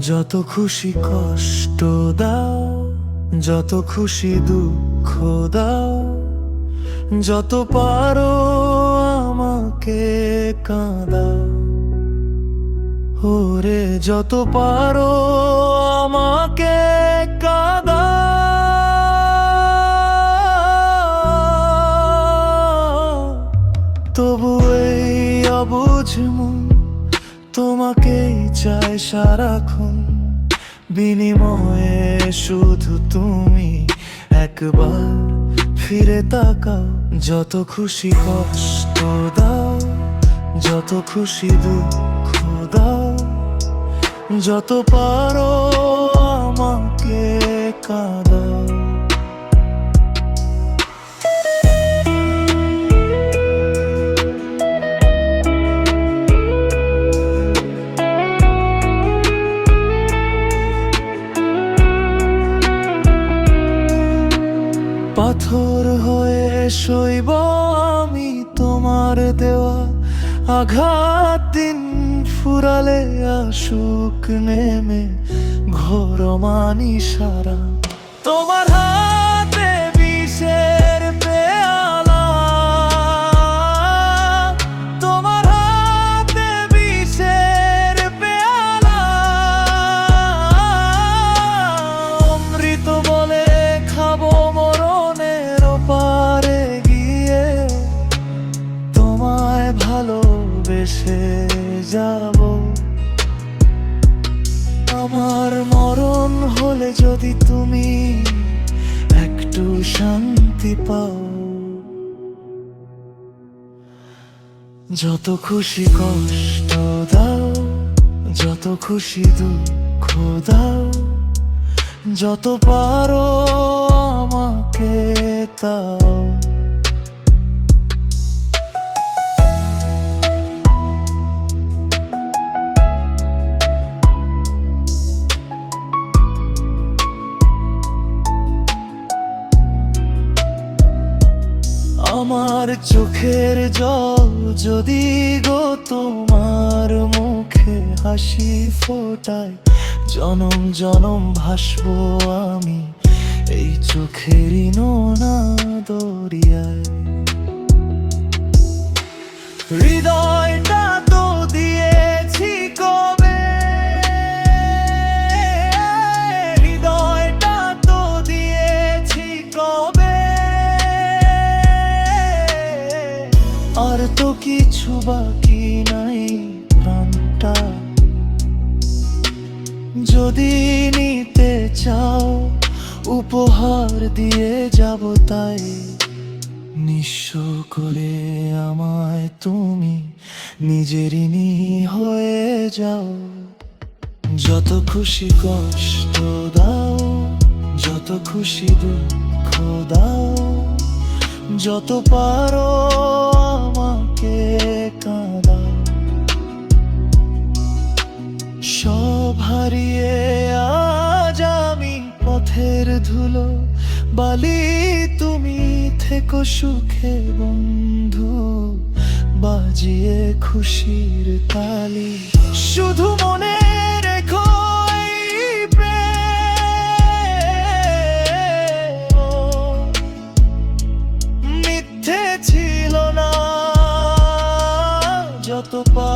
যত খুশি কষ্ট দাও, যত খুশি দুঃখ দাও, যত পারো আমাকে কাঁদাও। ওরে, যত পারো আমাকে চাই সারাক্ষণ। বিনিময়ে শুধু তুমি একবার ফিরে তাকাও। যত খুশি কষ্ট দাও, যত খুশি দুঃখ দাও, যত পারো আমাকে কাঁদাও। পাথর হয়ে শৈব আমি তোমার দেওয়া আঘাত। দিন ফুরালে আসুক নেমে ঘোর মানি সারা তোমার হাতে হলে যদি তুমি একটু শান্তি পাও। যত খুশি কষ্ট দাও, যত খুশি দুঃখ দাও, যত পারো আমাকে তাও। আমার চোখের জল যদি গো তোমার মুখে হাসি ফোটায়, জনম জনম ভাসবো আমি এই চোখের নোনা দরিয়ায়। হৃদয়টা বাকি নাই প্রাণটা। যদি নিতে চাও, উপহার দিয়ে যাব তাই। নিঃস্ব করে আমায় তুমি নিজেরই হয়ে যাও। যত খুশি কষ্ট দাও, যত খুশি দুঃখ দাও, যত পারো হারিয়ে আজ আমি পথের ধুলো। বালি, তুমি থেকো সুখে বন্ধু। বাজিয়ে খুশির তালি। শুধু মনে প্রেম। মিথ্যে ছিল না, যত পা